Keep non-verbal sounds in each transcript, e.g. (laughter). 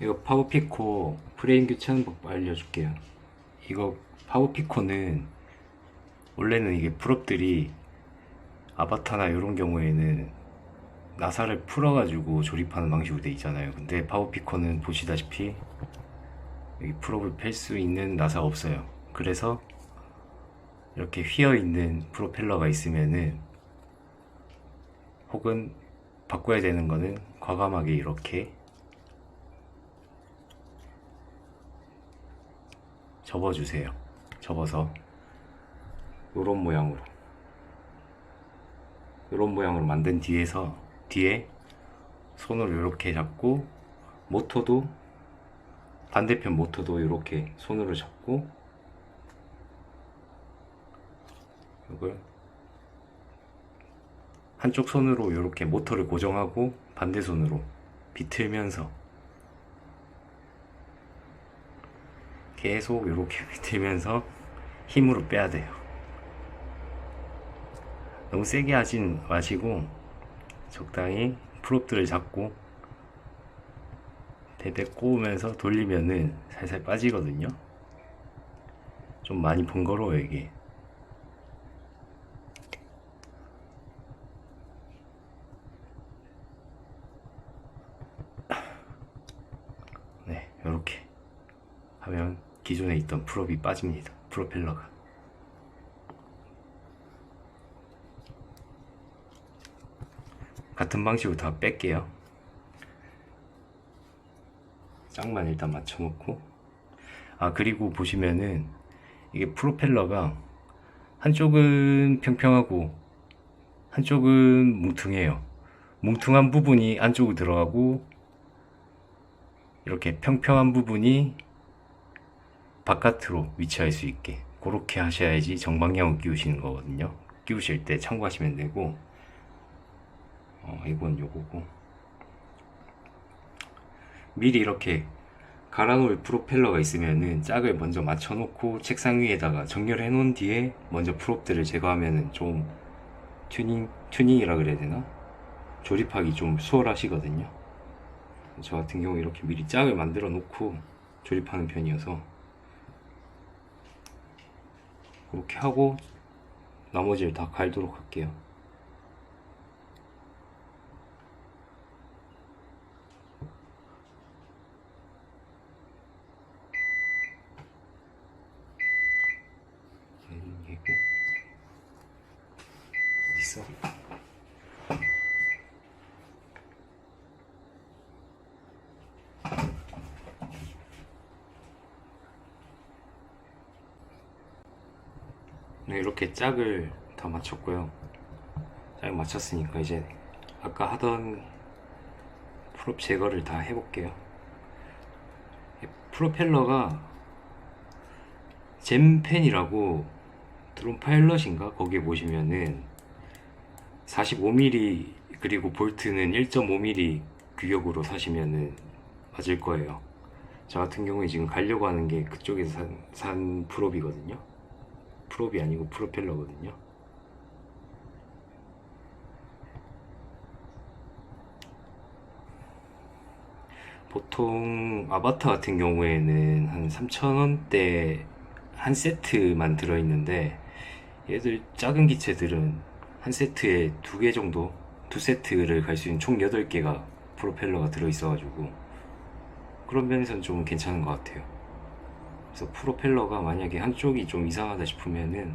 이거 파워피코 프레임 교체하는 법 알려줄게요. 이거 파워피코는 원래는 이게 풀업들이 아바타나 이런 경우에는 나사를 풀어가지고 조립하는 방식으로 돼 있잖아요. 근데 파워피코는 보시다시피 여기 풀업을 펼 수 있는 나사가 없어요. 그래서 이렇게 휘어 있는 프로펠러가 있으면은 혹은 바꿔야 되는 거는 과감하게 이렇게 접어주세요. 접어서 이런 모양으로 이런 모양으로 만든 뒤에서 뒤에 손으로 이렇게 잡고 모터도 반대편 모터도 이렇게 손으로 잡고 이걸 한쪽 손으로 이렇게 모터를 고정하고 반대 손으로 비틀면서 계속 이렇게 비틀면서 (laughs) 힘으로 빼야 돼요. 너무 세게 하진 마시고 적당히 프롭들을 잡고 대대 꼬우면서 돌리면은 살살 빠지거든요. 좀 많이 번거로워요 이게. 네, 이렇게 하면 기존에 있던 프롭이 빠집니다. 프로펠러가. 같은 방식으로 다 뺄게요. 짝만 일단 맞춰놓고 아 그리고 보시면은 이게 프로펠러가 한쪽은 평평하고 한쪽은 뭉퉁해요. 뭉퉁한 부분이 안쪽으로 들어가고 이렇게 평평한 부분이 바깥으로 위치할 수 있게 그렇게 하셔야지 정방향을 끼우시는 거거든요. 끼우실 때 참고하시면 되고 어, 이건 요거고 미리 이렇게 갈아놓을 프로펠러가 있으면은 짝을 먼저 맞춰놓고 책상 위에다가 정렬해 놓은 뒤에 먼저 프롭들을 제거하면은 좀 튜닝 튜닝이라 그래야 되나 조립하기 좀 수월하시거든요. 저 같은 경우 이렇게 미리 짝을 만들어 놓고 조립하는 편이어서 그렇게 하고 나머지를 다 갈도록 할게요. 어디 있어? 네, 이렇게 짝을 다 맞췄고요. 짝 맞췄으니까 이제 아까 하던 프롭 제거를 다 해볼게요. 이 프로펠러가 젠펜이라고 드론 파일럿인가 거기에 보시면은 45mm 그리고 볼트는 1.5mm 규격으로 사시면은 맞을 거예요. 저 같은 경우에 지금 가려고 하는 게 그쪽에서 산, 산 프롭이거든요. 프롭이 아니고 프로펠러거든요. 보통 아바타 같은 경우에는 한 3,000원대 한 세트만 들어있는데 얘들 작은 기체들은 한 세트에 두 개 정도 두 세트를 갈 수 있는 총 8개가 프로펠러가 들어있어가지고 그런 면에서는 좀 괜찮은 것 같아요. 그래서 프로펠러가 만약에 한쪽이 좀 이상하다 싶으면은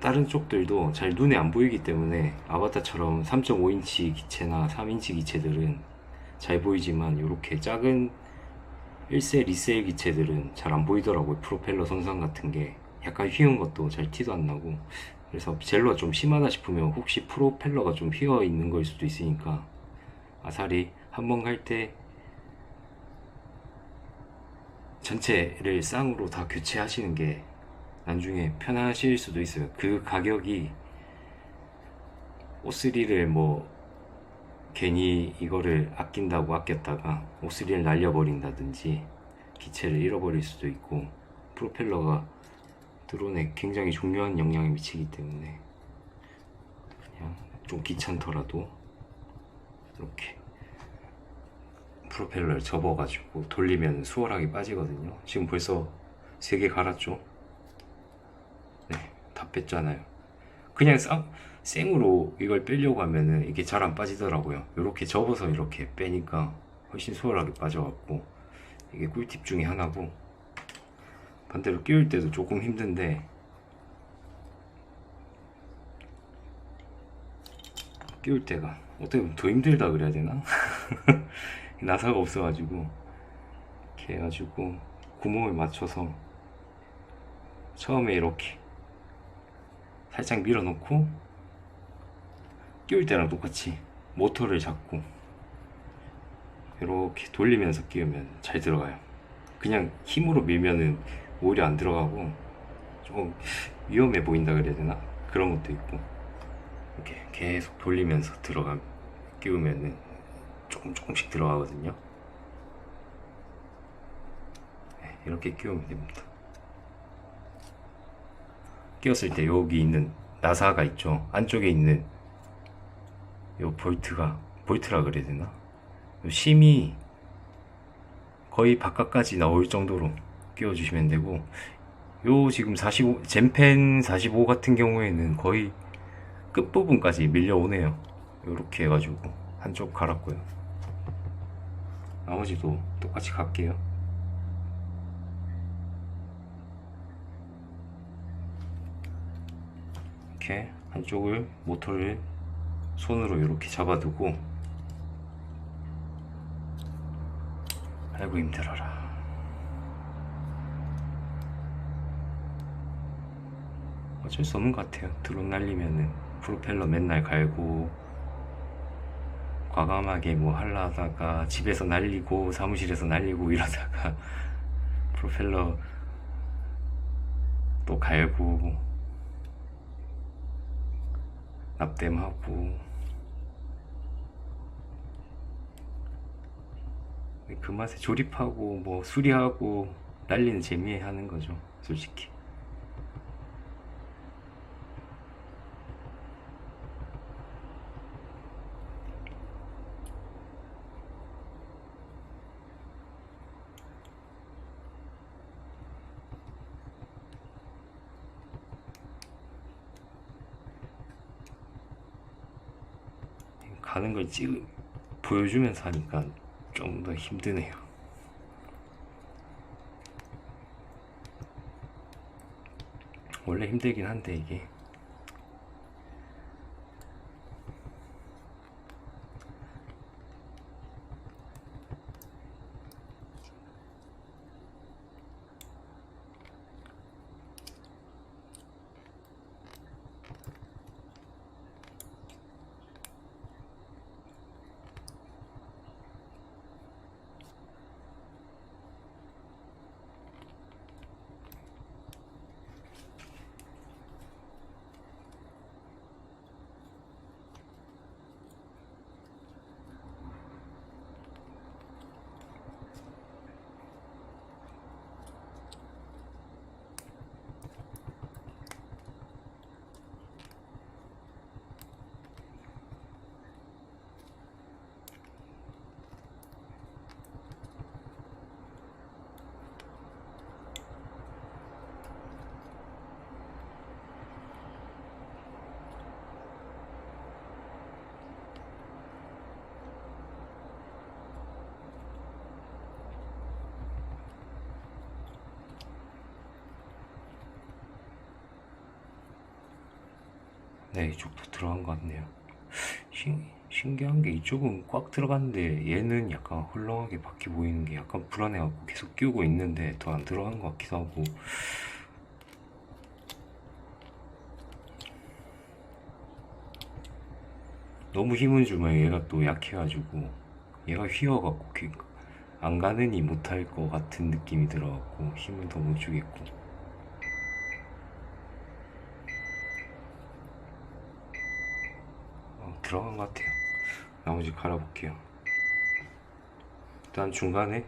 다른 쪽들도 잘 눈에 안 보이기 때문에 아바타처럼 3.5인치 기체나 3인치 기체들은 잘 보이지만 이렇게 작은 1셀, 2셀 기체들은 잘 안 보이더라고요. 프로펠러 손상 같은 게 약간 휘은 것도 잘 티도 안 나고 그래서 젤로가 좀 심하다 싶으면 혹시 프로펠러가 좀 휘어 있는 걸 수도 있으니까 아사리 한 번 갈 때 전체를 쌍으로 다 교체하시는 게 나중에 편하실 수도 있어요. 그 가격이 O3를 뭐 괜히 이거를 아낀다고 아꼈다가 O3를 날려버린다든지 기체를 잃어버릴 수도 있고 프로펠러가 드론에 굉장히 중요한 영향을 미치기 때문에 그냥 좀 귀찮더라도 이렇게 프로펠러를 접어가지고 돌리면 수월하게 빠지거든요. 지금 벌써 3개 갈았죠? 네, 다 뺐잖아요. 그냥 쌍, 생으로 이걸 빼려고 하면은 이게 잘 안 빠지더라고요. 이렇게 접어서 이렇게 빼니까 훨씬 수월하게 빠져갖고 이게 꿀팁 중에 하나고 반대로 끼울 때도 조금 힘든데 끼울 때가 어떻게 보면 더 힘들다 그래야 되나? (laughs) 나사가 없어가지고 이렇게 해가지고 구멍을 맞춰서 처음에 이렇게 살짝 밀어놓고 끼울 때랑 똑같이 모터를 잡고 이렇게 돌리면서 끼우면 잘 들어가요. 그냥 힘으로 밀면은 오히려 안 들어가고 조금 위험해 보인다 그래야 되나? 그런 것도 있고 이렇게 계속 돌리면서 들어가 끼우면은 조금 조금씩 들어가거든요. 네, 이렇게 끼우면 됩니다. 끼웠을 때 여기 있는 나사가 있죠. 안쪽에 있는 요 볼트가 볼트라 그래야 되나? 요 심이 거의 바깥까지 나올 정도로 끼워 주시면 되고 요 지금 45 젠펜 45 같은 경우에는 거의 끝부분까지 밀려오네요. 요렇게 해가지고 한쪽 갈았고요. 나머지도 똑같이 갈게요. 이렇게 한쪽을 모터를 손으로 이렇게 잡아두고 아이고 힘들어라 어쩔 수 없는 것 같아요 드론 날리면은 프로펠러 맨날 갈고 과감하게 뭐 할라 하다가 집에서 날리고 사무실에서 날리고 이러다가 (laughs) 프로펠러 또 갈고 납땜하고. 그 맛에 조립하고 뭐 수리하고 날리는 재미에 하는 거죠 솔직히 가는 걸 찍, 보여주면서 하니까 좀 더 힘드네요. 원래 힘들긴 한데 이게 네 이쪽도 들어간 것 같네요. 신, 신기한 게 이쪽은 꽉 들어갔는데 얘는 약간 헐렁하게 바퀴 보이는 게 약간 불안해갖고 계속 끼우고 있는데 더 안 들어간 것 같기도 하고 너무 힘을 주면 얘가 또 약해가지고 얘가 휘어갖고 그- 안 가느니 못할 것 같은 느낌이 들어갖고 힘을 더 못 주겠고 어, 들어간 것 같아요 나머지 갈아볼게요 일단 중간에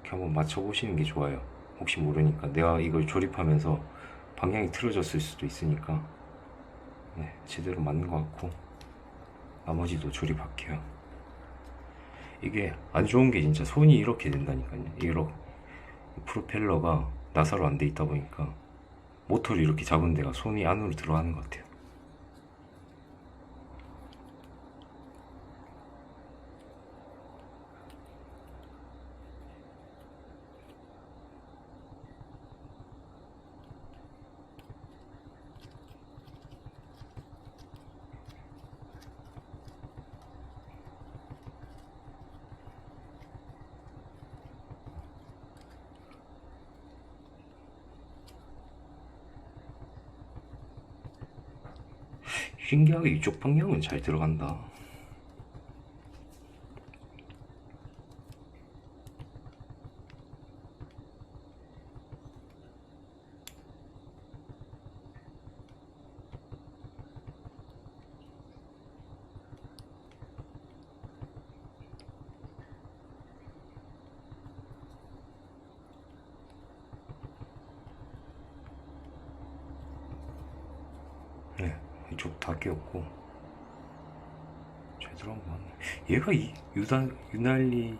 이렇게 한번 맞춰보시는 게 좋아요 혹시 모르니까 내가 이걸 조립하면서 방향이 틀어졌을 수도 있으니까 네, 제대로 맞는 것 같고 나머지도 조립할게요. 이게 안 좋은 게 진짜 손이 이렇게 된다니까요. 이렇게 프로펠러가 나사로 안 돼 있다 보니까 모터를 이렇게 잡은 데가 손이 안으로 들어가는 것 같아요. 신기하게 이쪽 방향은 잘 들어간다. 네, 이쪽 다 끼웠고 잘 들어간 거 같네. 얘가 이 유달 유달리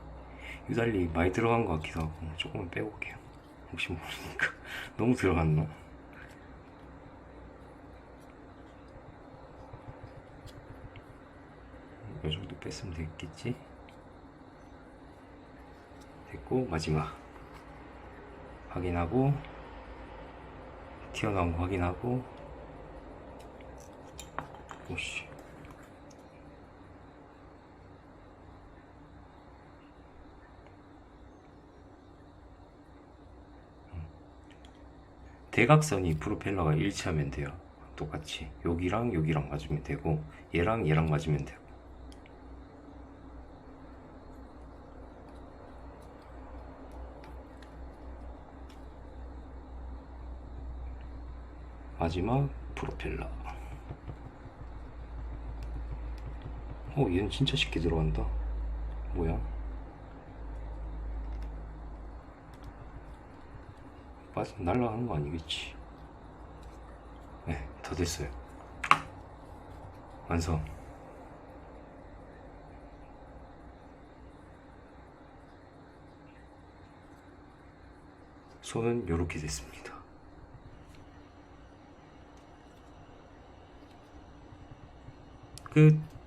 유달리 많이 들어간 것 같기도 하고 조금만 빼볼게요. 혹시 모르니까 (laughs) 너무 들어갔나? 이 정도 뺐으면 되겠지? 됐고 마지막 확인하고 튀어나온 거 확인하고 오씨. 음. 대각선이 프로펠러가 일치하면 돼요. 똑같이 여기랑 여기랑 맞으면 되고 얘랑 얘랑 맞으면 되고 마지막 프로펠러 어, 얘는 진짜 쉽게 들어간다. 뭐야? 빠져 날라가는 거 아니겠지? 네, 다 됐어요. 완성. 손은 이렇게 됐습니다. 끝.